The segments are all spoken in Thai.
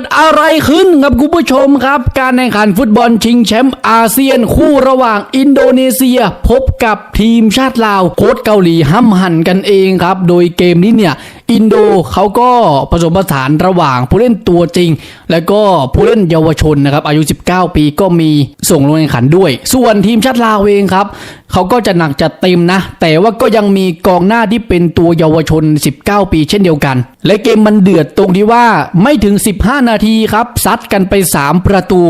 ดอะไรขึ้นครับคุณผู้ชมครับ การแข่งขันฟุตบอลชิงแชมป์อาเซียนคู่ระหว่างอินโดนีเซีย พบกับทีมชาติลาวโค้ชเกาหลีห้ำหั่นกันเองครับ โดยเกมนี้เนี่ย อินโดเขาก็ผสมผสานระหว่างผู้เล่นตัวจริง และก็ผู้เล่นเยาวชนนะครับอายุ 19 ปีก็มีส่งลงแข่งขันด้วย ส่วนทีมชาติลาวเองครับเขาก็จะหนักจัดเต็มนะ แต่ว่าก็ยังมีกองหน้าที่เป็นตัวเยาวชน 19 ปีเช่นเดียวกัน และเกมมันเดือดตรงที่ว่าไม่ถึง 15 นาทีครับซัดกันไป 3 ประตู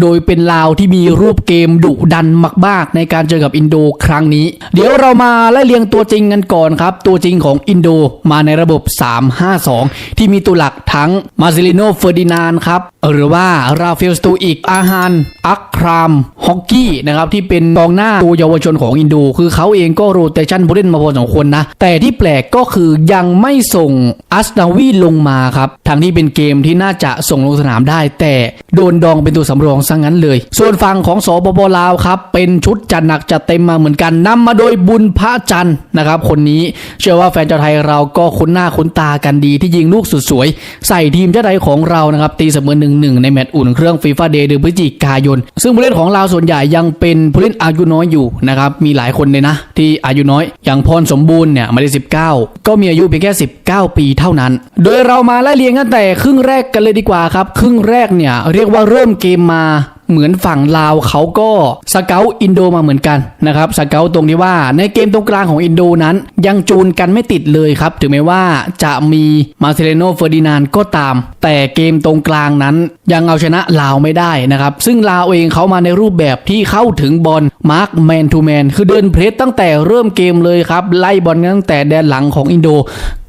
โดยเป็นลาวที่มีรูปเกมดุดันมาก ๆ ในการเจอกับอินโดครั้งนี้ เดี๋ยวเรามาไล่เรียงตัวจริงกันก่อนครับ ตัวจริงของอินโดมาในระบบ3-5-2 ที่มีตัวหลักทั้งมาซิลิโนเฟอร์ดินานครับ หรือว่าราฟาเอลสตูอิก อาฮานอัคราม ฮอกกี้นะครับ ที่เป็นกองหน้าตัวเยาวชนของอินโด คือเขาเองก็โรเตชันผู้เล่นมาพอสมควรนะ แต่ที่แปลกก็คือยังไม่ส่งอัสนาวีลงมาครับทั้งที่เป็นเกมที่น่าจะส่งลงสนามได้ แต่โดนดองเป็นตัวสำรองซะงั้นเลย ส่วนฝั่งของสปปลาวครับ เป็นชุดจัดหนักจัดเต็มมาเหมือนกันนำมาโดยบุญพระจันทร์นะครับ คนนี้เชื่อว่าแฟนชาวไทยเราก็คุ้นหน้าคุ้นตากันดีที่ยิงลูกสุดสวย ใส่ทีมชาติไทยของเรานะครับตีเสมอหนึ่งหนึ่งในแมตช์อุ่นเครื่องฟีฟ่าเดย์เดือนพฤศจิกายน ซึ่งผู้เล่นของเราส่วนใหญ่ยังเป็นผู้เล่นอายุน้อยอยู่นะครับมีหลายคนเลยนะ ที่อายุน้อยอย่างพรสมบูรณ์เนี่ยไม่ได้ 19 ก็มีอายุเพียงแค่ 19 ปีเท่านั้น โดยเรามาไล่เรียงกันแต่ครึ่งแรกกันเลยดีกว่าครับครึ่งแรกเนี่ยเรียกว่าเริ่มเกมมา เหมือนฝั่งลาวเขาก็สเกลอินโดมาเหมือนกันนะครับสเกลตรงที่ว่าในเกมตรงกลางของอินโดนั้น ยังจูนกันไม่ติดเลยครับ ถึงแม้ว่าจะมีมาเซเลโนเฟอร์ดินานก็ตาม แต่เกมตรงกลางนั้น ยังเอาชนะลาวไม่ได้นะครับ ซึ่งลาวเองเขามาในรูปแบบที่เข้าถึงบอลมาร์คแมนทูแมนคือเดินเพรสตั้งแต่เริ่มเกมเลยครับ ไล่บอลตั้งแต่แดนหลังของอินโด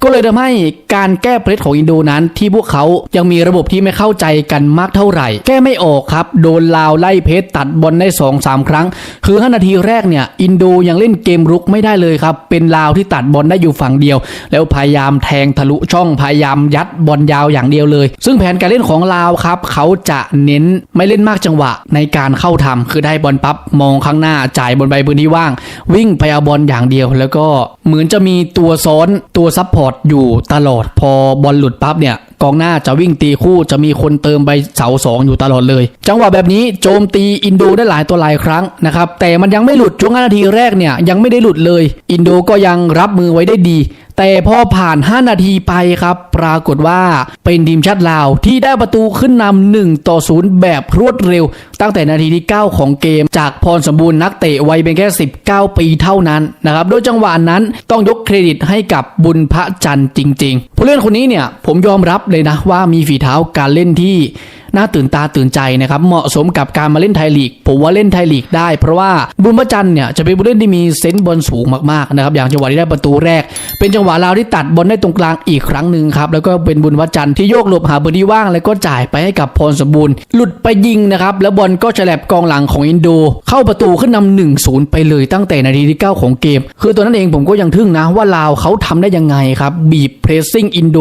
ก็เลยทำให้การแก้เพลสของอินโดนั้น ที่พวกเขายังมีระบบที่ไม่เข้าใจกันมากเท่าไหร่ แก้ไม่ออกครับ โดนลาวไล่เพลสตัดบอลได้2อสาครั้ง คือ 5 นาทีแรกเนี่ยอินโดยังเล่นเกมรุกไม่ได้เลยครับ เป็นลาวที่ตัดบอลได้อยู่ฝั่งเดียว แล้วพยายามแทงทะลุช่องพยายามยัดบอลยาวอย่างเดียวเลย ซึ่งแผนการเล่นของลาวครับเขาจะเน้นไม่เล่นมากจังหวะในการเข้าทำคือได้บอลปั๊บมองข้างหน้าจ่ายบอลไปพื้นที่ว่าง วิ่งไปเอาบอลอย่างเดียว แล้วก็เหมือนจะมีตัวซ้อนตัวซับพอร์ตอยู่ตลอด พอบอลหลุดปั๊บเนี่ยกองหน้าจะวิ่งตีคู่จะมีคนเติมไปเสาสองอยู่ตลอดเลย จังหวะแบบนี้โจมตีอินโดได้หลายตัวหลายครั้งนะครับแต่มันยังไม่หลุดช่วงนาทีแรกเนี่ยยังไม่ได้หลุดเลย อินโดก็ยังรับมือไว้ได้ดี แต่พอผ่าน 5 นาทีไปครับ ปรากฏว่าเป็นทีมชาติลาวที่ได้ประตูขึ้นนำ1ต่อ0แบบรวดเร็ว ตั้งแต่นาทีที่ 9 ของเกม จากพรสมบูรณ์นักเตะวัยเป็นแค่ 19 ปีเท่านั้นนะครับโดยจังหวะนั้นต้องยกเครดิตให้กับบุญพระจันทร์จริง ๆ ผู้เล่นคนนี้เนี่ยผมยอมรับเลยนะว่ามีฝีเท้าการเล่นที่ น่าตื่นตาตื่นใจนะครับเหมาะสมกับการมาเล่นไทยลีกผมว่าเล่นไทยลีกได้ เพราะว่าบุญพระจันทร์เนี่ยจะเป็นผู้เล่นที่มีเซนส์บอลสูงมากๆนะครับอย่างจังหวะที่ได้ประตูแรก เป็นจังหวะลาวที่ตัดบอลได้ตรงกลางอีกครั้งหนึ่งครับแล้วก็เป็นบุญพระจันทร์ที่โยกหลบหาพื้นที่ว่าง แล้วก็จ่ายไปให้กับพรสมบูรณ์ หลุดไปยิงนะครับแล้วบอลก็ฉลับกองหลังของอินโด เข้าประตูขึ้นนำหนึ่งศูนย์ไปเลยตั้งแต่นาทีที่ 9 ของเกม คือตัวนั้นเองผมก็ยังทึ่งนะว่าลาวเขาทำได้ยังไงครับบีบเพรสซิ่งอินโด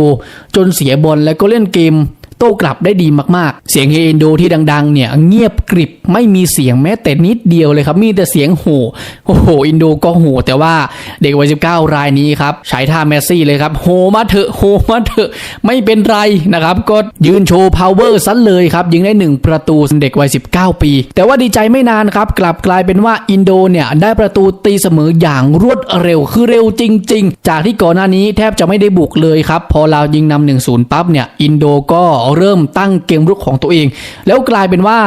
จนเสียบอลแล้วก็เล่นเกม โต้กลับได้ดีมากๆ เสียงเฮอินโดที่ดัง ๆ เนี่ยเงียบกริบไม่มีเสียงแม้แต่นิดเดียวเลยครับ มีแต่เสียงโห่โอ้โหอินโดก็โห่แต่ว่าเด็กวัย19 รายนี้ครับใช้ท่าแมสซี่เลยครับโหมาเถอะโหมาเถอะไม่เป็นไรนะครับ ก็ยืนโชว์พาวเวอร์ซันเลยครับยิงได้ 1 ประตูเด็กวัย19 ปี แต่ว่าดีใจไม่นานครับ กลับกลายเป็นว่าอินโดเนี่ยได้ประตูตีเสมออย่างรวดเร็วคือเร็วจริง ๆ จากที่ก่อนหน้านี้แทบจะไม่ได้บุกเลยครับพอเรายิงนำหนึ่งศูนย์ปั๊บเนี่ยอินโดก็เริ่มตั้งเกมรุกของตัวเอง แล้วกลายเป็นว่า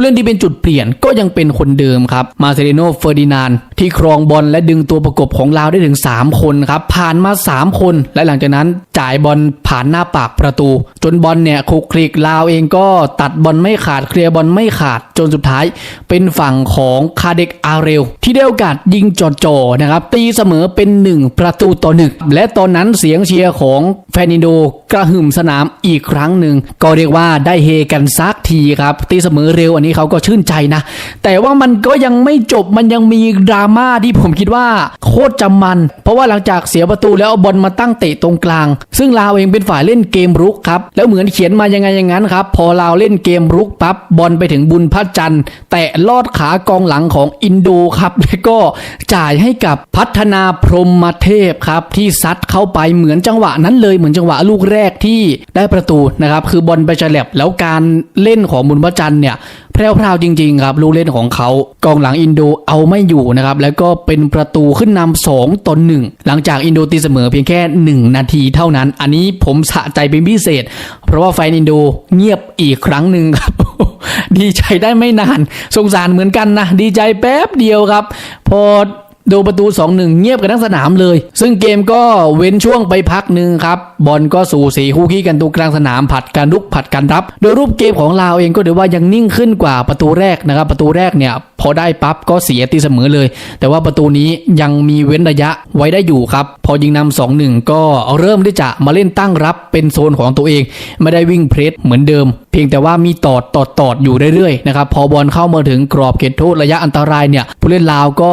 ผู้เล่นที่เป็นจุดเปลี่ยนก็ยังเป็นคนเดิมครับ มาเซเรโนเฟอร์ดินานที่ครองบอลและดึงตัวประกบของลาวได้ถึง 3 คนครับ ผ่านมา 3 คน และหลังจากนั้นจ่ายบอลผ่านหน้าปากประตู จนบอลเนี่ยคลุกคลิกลาวเองก็ตัดบอลไม่ขาดเคลียร์บอลไม่ขาดจนสุดท้าย เป็นฝั่งของคาเดกอาเรลที่ได้โอกาสยิงจ่อๆนะครับตีเสมอเป็น 1 ประตูต่อหนึ่งและตอนนั้นเสียงเชียร์ของแฟนอินโดกระหึ่มสนามอีกครั้งหนึ่งก็เรียกว่าได้เฮกันซักทีครับตีเสมอเร็วอันนี้นี้เขาก็ชื่นใจนะ แต่ว่ามันก็ยังไม่จบมันยังมีดราม่าที่ผมคิดว่าโคตรจำมัน เพราะว่าหลังจากเสียประตูแล้วเอาบอลมาตั้งเตะตรงกลาง ซึ่งลาวเองเป็นฝ่ายเล่นเกมรุกครับ แล้วเหมือนเขียนมายังไงอย่างนั้นครับ พอลาวเล่นเกมรุกปั๊บบอลไปถึงบุญพัฒจันทร์แตะลอดขากองหลังของอินโดครับแล้วก็จ่ายให้กับพัฒนาพรหมเทพครับที่ซัดเข้าไปเหมือนจังหวะนั้นเลยเหมือนจังหวะลูกแรกที่ได้ประตูนะครับคือบอลไปฉลับแล้วการเล่นของบุญพัฒจันทร์เนี่ยแพรวๆจริงๆครับลูกเล่นของเขากองหลังอินโดเอาไม่อยู่นะครับแล้วก็เป็นประตูขึ้นนำสองต่อหนึ่งหลังจากอินโดตีเสมอเพียงแค่ 1 นาทีเท่านั้น อันนี้ผมสะใจเป็นพิเศษ เพราะว่าแฟนอินโดเงียบอีกครั้งหนึ่งครับดีใจได้ไม่นาน สงสารเหมือนกันนะ ดีใจแป๊บเดียวครับ พอ ดูประตู 2-1 เงียบกันทั้งสนามเลย ซึ่งเกมก็เว้นช่วงไปพักหนึ่งครับ บอลก็สู่สีคู่ขี้กันตรงกลางสนามผัดกันลุกผัดกันรับ โดยรูปเกมของลาวเองก็ถือว่ายังนิ่งขึ้นกว่าประตูแรกนะครับ ประตูแรกเนี่ย พอได้ปั๊บก็เสียตีเสมอเลย แต่ว่าประตูนี้ยังมีเว้นระยะไว้ได้อยู่ครับ พอยิงนำ2-1 ก็เริ่มที่จะมาเล่นตั้งรับเป็นโซนของตัวเอง ไม่ได้วิ่งเพรสเหมือนเดิม เพียงแต่ว่ามีตอดตอดตอดอยู่เรื่อยๆนะครับพอบอลเข้ามาถึงกรอบเขตโทษระยะอันตรายเนี่ยผู้เล่นลาวก็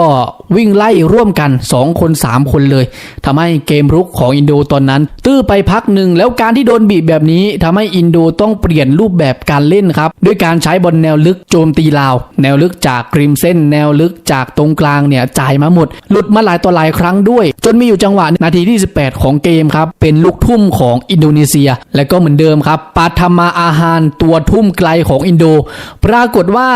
วิ่งไล่ร่วมกัน 2 คน 3 คนเลยทำให้เกมรุกของอินโดตอนนั้น ตื้อไปพักหนึ่งแล้วการที่โดนบีบแบบนี้ทำให้อินโดต้องเปลี่ยนรูปแบบการเล่นครับด้วยการใช้บอลแนวลึกโจมตีลาว แนวลึกจากริมเส้นแนวลึกจากตรงกลางเนี่ยจ่ายมาหมด หลุดมาหลายต่อหลายครั้งด้วย จนมีอยู่จังหวะนาทีที่ 18 ของเกมครับ เป็นลูกทุ่มของอินโดนีเซีย และก็เหมือนเดิมครับ ปาธมาอาหารตัวทุ่มไกลของอินโด ปรากฏว่า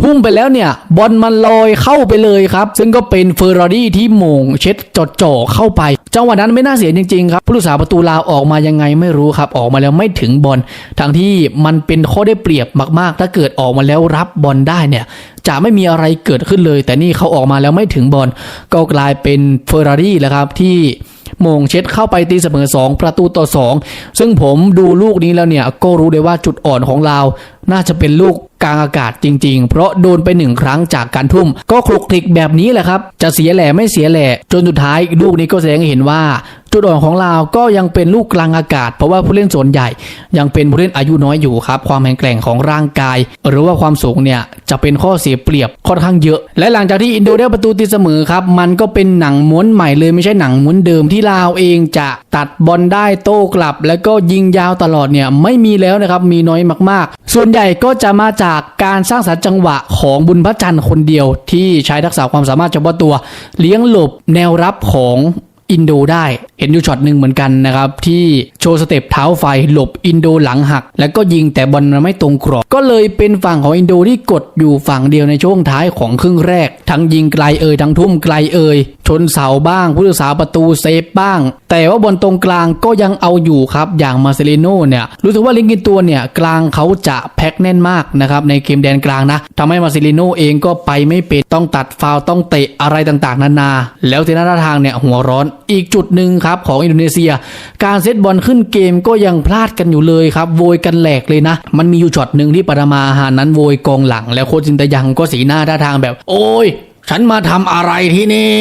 ทุ่มไปแล้วเนี่ยบอลมันลอยเข้าไปเลยครับ ซึ่งก็เป็นเฟอร์รารี่ที่มงเช็ดจดจ่อเข้าไป จังหวะนั้นไม่น่าเสียจริงๆครับผู้รักษาประตูลาวออกมายังไงไม่รู้ครับ ออกมาแล้วไม่ถึงบอลทั้งที่มันเป็นข้อได้เปรียบมากๆ ถ้าเกิดออกมาแล้วรับบอลได้เนี่ย จะไม่มีอะไรเกิดขึ้นเลย แต่นี่เขาออกมาแล้วไม่ถึงบอลก็กลายเป็นเฟอร์รารี่แล้วครับที่มงเช็ดเข้าไปตีเสมอ 2 ประตูต่อ 2 ซึ่งผมดูลูกนี้แล้วเนี่ย ก็รู้เลยว่าจุดอ่อนของเราน่าจะเป็นลูกกลางอากาศจริง ๆ เพราะโดนไปหนึ่งครั้งจากการทุ่ม ก็คลุกคลิกแบบนี้แหละครับ จะเสียแหล่ไม่เสียแหล่จนสุดท้ายลูกนี้ก็แสดงให้เห็นว่าจุดอ่อนของเราก็ยังเป็นลูกกลางอากาศ เพราะว่าผู้เล่นส่วนใหญ่ ยังเป็นผู้เล่นอายุน้อยอยู่ครับ ความแข็งแกร่งของร่างกาย หรือว่าความสูงเนี่ยจะเป็นข้อเสียเปรียบค่อนข้างเยอะ และหลังจากที่อินโดได้ประตูตีเสมอครับ มันก็เป็นหนังม้วนใหม่เลยไม่ใช่หนังม้วนเดิมที่ลาวเองจะตัดบอลได้โต้กลับ แล้วก็ยิงยาวตลอดเนี่ยไม่มีแล้วนะครับมีน้อยมากๆ ส่วนใหญ่ก็จะมาจากการสร้างสรรค์จังหวะของบุญพระจันทร์คนเดียว ที่ใช้ทักษะความสามารถเฉพาะตัว เลี้ยงหลบแนวรับของ อินโดได้ เห็นอยู่ช็อตหนึ่งเหมือนกันนะครับ ที่โชว์สเต็ปเท้าไฟหลบอินโดหลังหัก แล้วก็ยิงแต่บอลมันไม่ตรงกรอบ ก็เลยเป็นฝั่งของอินโดที่กดอยู่ฝั่งเดียวในช่วงท้ายของครึ่งแรก ทั้งยิงไกลเอ่ยทั้งทุ่มไกลเอ่ย ชนเสาบ้างผู้รักษาประตูเซฟบ้าง แต่ว่าบอลตรงกลางก็ยังเอาอยู่ครับอย่างมาเซเลโนเนี่ยรู้สึกว่าลิงกินตัวเนี่ยกลางเขาจะแพ็คแน่นมากนะครับในเกมแดนกลางนะทำให้มาเซเลโนเองก็ไปไม่เป็นต้องตัดฟาวต้องเตะอะไรต่างๆ นานา แล้วเทนาทางเนี่ยหัวร้อนอีกจุดหนึ่งครับของอินโดนีเซีย การเซตบอลขึ้นเกมก็ยังพลาดกันอยู่เลยครับโวยกันแหลกเลยนะ มันมีอยู่ช็อตหนึ่งที่ปรมาอาหานั้นโวยกองหลัง แล้วโคชจินตยังก็สีหน้าท่าทางแบบ โอ้ย ฉันมาทำอะไรที่นี่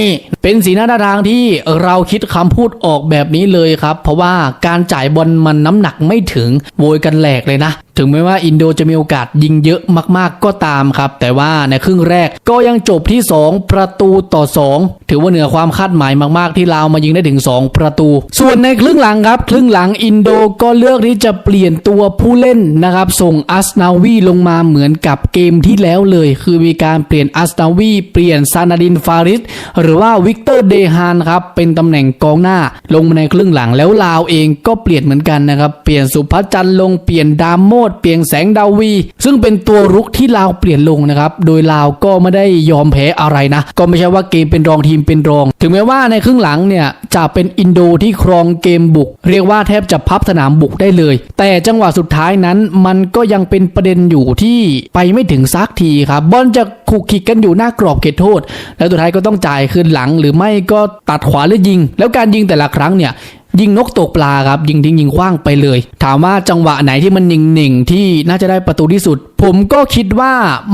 เป็นสีหน้าท่าทางที่เราคิดคำพูดออกแบบนี้เลยครับ เพราะว่าการจ่ายบอลมันน้ำหนักไม่ถึงโวยกันแหลกเลยนะ ถึงแม้ว่าอินโดจะมีโอกาสยิงเยอะมากๆก็ตามครับ แต่ว่าในครึ่งแรกก็ยังจบที่ 2 ประตูต่อ 2 ถือว่าเหนือความคาดหมายมากๆ ที่ลาวมายิงได้ถึง 2 ประตู ส่วนในครึ่งหลังครับ ครึ่งหลังอินโดก็เลือกที่จะเปลี่ยนตัวผู้เล่นนะครับส่งอัสนาวีลงมาเหมือนกับเกมที่แล้วเลย คือมีการเปลี่ยนอัสนาวีเปลี่ยนซานาดินฟาริสหรือว่าวิกเตอร์เดฮานครับเป็นตำแหน่งกองหน้าลงมาในครึ่งหลังแล้วลาวเองก็เปลี่ยนเหมือนกันนะครับเปลี่ยนสุพัชจันทร์ลงเปลี่ยนดามโมดเปลี่ยนแสงดาวี ซึ่งเป็นตัวรุกที่ลาวเปลี่ยนลงนะครับโดยลาวก็ไม่ได้ยอมแพ้อะไรนะ ก็ไม่ใช่ว่าเกมเป็นรองทีมเป็นรอง ถึงแม้ว่าในครึ่งหลังเนี่ยจะเป็นอินโดที่ครองเกมบุก เรียกว่าแทบจะพับสนามบุกได้เลย แต่จังหวะสุดท้ายนั้นมันก็ยังเป็นประเด็นอยู่ที่ไปไม่ถึงซักทีครับบอลจะคุขู่ขิกกันอยู่หน้ากรอบเขตโทษ แล้วสุดท้ายก็ต้องจ่ายคืนหลัง หรือไม่ก็ตัดขวาหรือยิง แล้วการยิงแต่ละครั้งเนี่ยยิงนกตกปลาครับ ยิงทิ้งยิงคว้างไปเลย ถามว่าจังหวะไหนที่มันหนิ่งๆที่น่าจะได้ประตูที่สุด ผมก็คิดว่า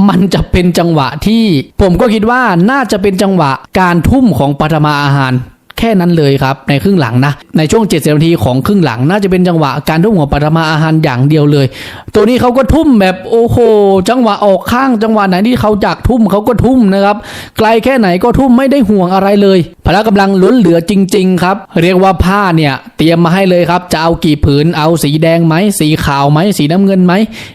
มันจะเป็นจังหวะที่ ผมก็คิดว่าน่าจะเป็นจังหวะการทุ่มของปฐมาอาหาร แค่นั้นเลยครับในครึ่งหลังนะในช่วง 70นาทีของครึ่งหลังน่าจะเป็นจังหวะการทุ่มหัวปฐมาอาหารอย่างเดียวเลย ตัวนี้เขาก็ทุ่มแบบโอ้โหจังหวะออกข้างจังหวะไหนที่เขาจากทุ่มเขาก็ทุ่มนะครับไกลแค่ไหนก็ทุ่มไม่ได้ห่วงอะไรเลยพละกำลังล้นเหลือจริง ๆ ครับ เรียกว่าผ้าเนี่ย เตรียมมาให้เลยครับ จะเอากี่ผืน เอาสีแดงไหม สีขาวไหม สีน้ำเงินไหม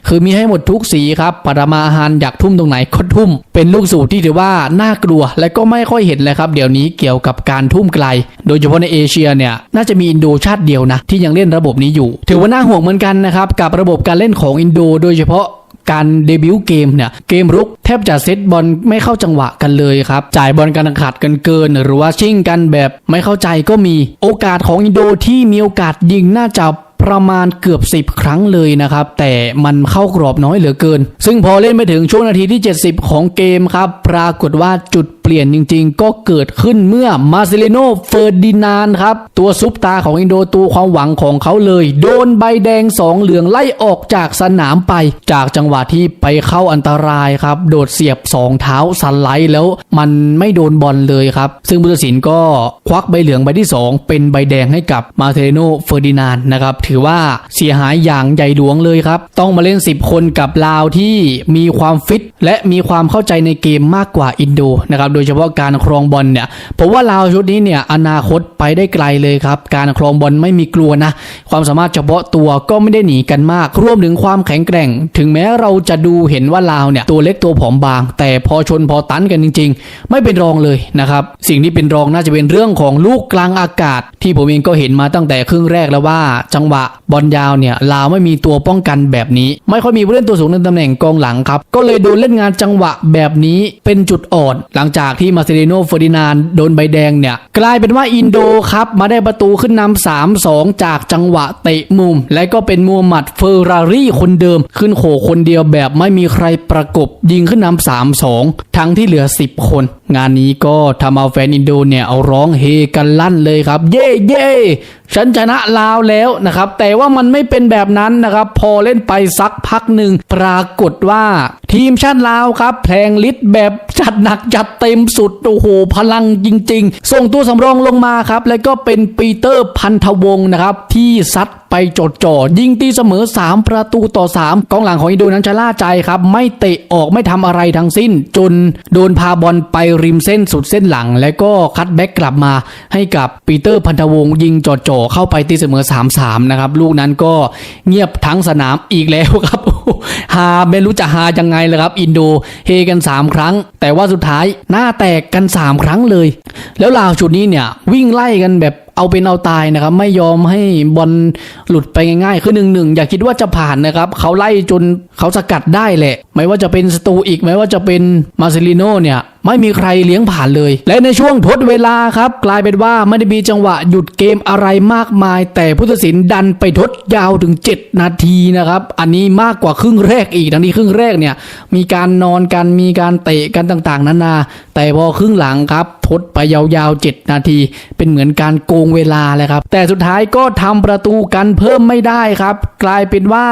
คือมีให้หมดทุกสีครับปรมาอาหารอยากทุ่มตรงไหนก็ทุ่ม เป็นลูกสูตรที่ถือว่าน่ากลัว และก็ไม่ค่อยเห็นเลยครับ เดี๋ยวนี้เกี่ยวกับการทุ่มไกล โดยเฉพาะในเอเชียเนี่ย น่าจะมีอินโดชาติเดียวนะที่ยังเล่นระบบนี้อยู่ ถือว่าน่าห่วงเหมือนกันนะครับกับระบบการเล่นของอินโด โดยเฉพาะ การเดบิวต์เกมเนี่ยเกมรุกแทบจะเซตบอลไม่เข้าจังหวะกันเลยครับ จ่ายบอลกันขาดกันเกิน หรือว่าชิ่งกันแบบไม่เข้าใจก็มีโอกาสของอินโดที่มีโอกาสยิงน่าจะประมาณเกือบ 10 ครั้งเลยนะครับ แต่มันเข้ากรอบน้อยเหลือเกิน ซึ่งพอเล่นไปถึงช่วงนาทีที่ 70 ของเกมครับ ปรากฏว่าจุดปลี่ยนจริงๆ ก็เกิดขึ้นเมื่อมาเซเลโนเฟอร์ดินานครับ ตัวซุปตาของอินโดตัวความหวังของเขาเลย โดนใบแดงสองเหลืองไล่ออกจากสนามไป จากจังหวะที่ไปเข้าอันตรายครับ โดดเสียบสองเท้าสไลด์แล้วมันไม่โดนบอลเลยครับ ซึ่งผู้ตัดสินก็ควักใบเหลืองใบที่ 2 เป็นใบแดงให้กับมาเทโนเฟอร์ดินานนะครับถือว่าเสียหายอย่างใหญ่หลวงเลยครับต้องมาเล่น 10 คนกับลาวที่มีความฟิตและมีความเข้าใจในเกมมากกว่าอินโดนะครับโดยเฉพาะการครองบอลเนี่ยผมว่าลาวชุดนี้เนี่ยอนาคตไปได้ไกลเลยครับการครองบอลไม่มีกลัวนะ ความสามารถเฉพาะตัวก็ไม่ได้หนีกันมาก รวมถึงความแข็งแกร่ง ถึงแม้เราจะดูเห็นว่าลาวเนี่ยตัวเล็กตัวผอมบาง แต่พอชนพอตันกันจริง ๆ ไม่เป็นรองเลยนะครับสิ่งที่เป็นรองน่าจะเป็นเรื่องของลูกกลางอากาศ ที่ผมเองก็เห็นมาตั้งแต่ครึ่งแรกแล้วว่า จังหวะบอลยาวเนี่ยลาวไม่มีตัวป้องกันแบบนี้ ไม่ค่อยมีผู้เล่นตัวสูงในตำแหน่งกองหลังครับก็เลยโดนเล่นงานจังหวะแบบนี้เป็นจุดอ่อนหลังจากากที่มาเซเดโนเฟอร์ดินานโดนใบแดงเนี่ย กลายเป็นว่าอินโดครับมาได้ประตูขึ้นนำ3-2 จากจังหวะเตะมุม และก็เป็นมูฮัมหมัดเฟอร์รารี่คนเดิม ขึ้นโขคนเดียวแบบไม่มีใครประกบยิงขึ้นนำ3-2 ทั้งที่เหลือ 10 คน งานนี้ก็ทำเอาแฟนอินโดเนี่ยเอาร้องเฮกันลั่นเลยครับ เย่เย่ฉันชนะลาวแล้วนะครับ แต่ว่ามันไม่เป็นแบบนั้นนะครับ พอเล่นไปสักพักหนึ่งปรากฏว่า ทีมชาติลาวครับแพลงลิดแบบจัดหนักจัดเต็มสุดโอ้โหพลังจริง ๆ ส่งตัวสำรองลงมาครับ แล้วก็เป็นปีเตอร์พันธวงศ์นะครับ ที่ซัดไปจดจ่อยิงตีเสมอ 3 ประตูต่อ 3 กองหลังของอินโดนั้นชะล่าใจครับ ไม่เตะออกไม่ทำอะไรทั้งสิ้น จนโดนพาบอลไปริมเส้นสุดเส้นหลัง แล้วก็คัดแบ็กกลับมาให้กับปีเตอร์พันธวงศ์ยิงจดจ่อเข้าไปตีเสมอ 3-3 นะครับ ลูกนั้นก็เงียบทั้งสนามอีกแล้วครับฮาไม่รู้จะฮายังไงเลยครับ อินโดเฮกัน 3 ครั้ง แต่ว่าสุดท้ายหน้าแตกกัน 3 ครั้งเลย แล้วลาวชุดนี้เนี่ยวิ่งไล่กันแบบเอาเป็นเอาตายนะครับ ไม่ยอมให้บอลหลุดไปง่ายๆ คือหนึ่งหนึ่งอย่าคิดว่าจะผ่านนะครับ เขาไล่จนเขาสกัดได้แหละ ไม่ว่าจะเป็นสตูอีก ไม่ว่าจะเป็นมาเซลิโนเนี่ย ไม่มีใครเลี้ยงผ่านเลย และในช่วงทดเวลาครับ กลายเป็นว่าไม่ได้มีจังหวะหยุดเกมอะไรมากมาย แต่ผู้ตัดสินดันไปทดยาวถึง 7 นาทีนะครับ อันนี้มากกว่าครึ่งแรกอีกทั้งที่ครึ่งแรกเนี่ย มีการนอนกันมีการเตะกันต่างๆ นานา แต่พอครึ่งหลังครับทดไปยาวๆ 7 นาที เป็นเหมือนการโกงเวลาเลยครับ แต่สุดท้ายก็ทำประตูกันเพิ่มไม่ได้ครับ กลายเป็นว่า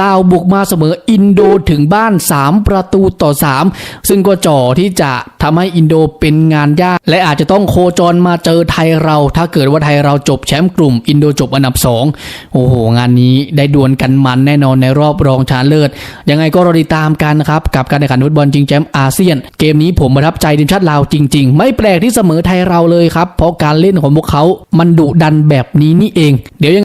ลาวบุกมาเสมออินโดถึงบ้าน 3 ประตูต่อ 3 ซึ่งก็จ่อที่จะทำให้อินโดเป็นงานยาก และอาจจะต้องโคจรมาเจอไทยเรา ถ้าเกิดว่าไทยเราจบแชมป์กลุ่ม อินโดจบอันดับ 2 โอ้โห งานนี้ได้ดวลกันมันแน่นอนในรอบรองชนะเลิศ ยังไงก็รอติดตามกันนะครับ กับการแข่งขันฟุตบอลชิงแชมป์อาเซียน เกมนี้ผมประทับใจทีมชาติลาวจริง ๆ ไม่แปลกที่เสมอไทยเราเลยครับ เพราะการเล่นของพวกเขา มันดุดันแบบนี้นี่เอง เดี๋ยวยัง